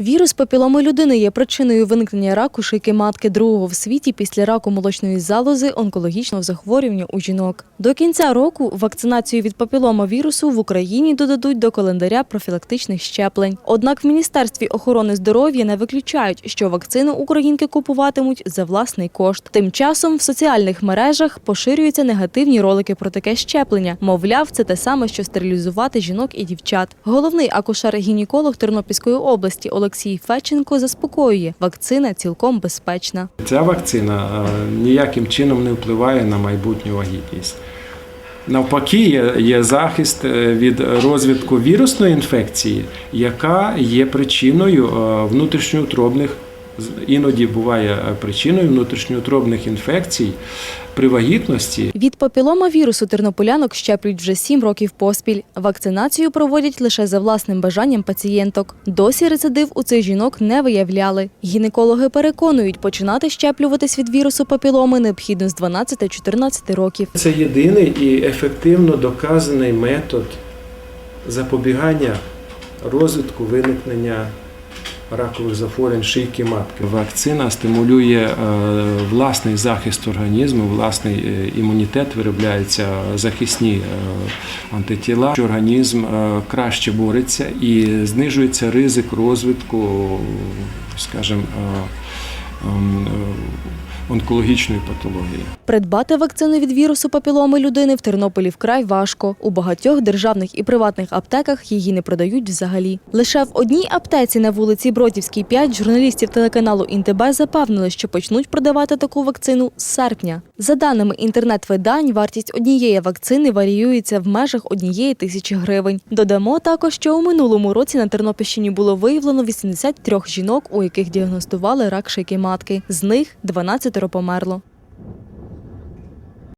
Вірус папіломи людини є причиною виникнення раку шийки матки другого в світі після раку молочної залози онкологічного захворювання у жінок. До кінця року вакцинацію від папіломавірусу в Україні додадуть до календаря профілактичних щеплень. Однак в Міністерстві охорони здоров'я не виключають, що вакцину українки купуватимуть за власний кошт. Тим часом в соціальних мережах поширюються негативні ролики про таке щеплення. Мовляв, це те саме, що стерилізувати жінок і дівчат. Головний акушер-гінеколог Тернопільської області Олексій Феченко заспокоює, вакцина цілком безпечна. Ця вакцина е, ніяким чином не впливає на майбутню вагітність. Навпаки, є, є захист е, від розвитку вірусної інфекції, яка є причиною е, внутрішньоутробних, іноді буває е, причиною внутрішньоутробних інфекцій при вагітності. Від папіломавірусу тернополянок щеплюють вже сім років поспіль. Вакцинацію проводять лише за власним бажанням пацієнток. Досі рецидив у цих жінок не виявляли. Гінекологи переконують, починати щеплюватись від вірусу папіломи необхідно з 12-14 років. Це єдиний і ефективно доказаний метод запобігання розвитку виникнення ракових захворювань шийки матки. Вакцина стимулює е, власний захист організму, власний е, імунітет, виробляються захисні е, антитіла. Організм краще бореться і знижується ризик розвитку, скажімо, ем, онкологічної патології. Придбати вакцину від вірусу папіломи людини в Тернополі вкрай важко. У багатьох державних і приватних аптеках її не продають взагалі. Лише в одній аптеці на вулиці Бродівській 5 журналістів телеканалу Інтебе запевнили, що почнуть продавати таку вакцину з серпня. За даними інтернет-видань, вартість однієї вакцини варіюється в межах однієї тисячі гривень. Додамо також, що у минулому році на Тернопільщині було виявлено 83 жінок, у яких діагностували рак шийки матки. З них 12 померло.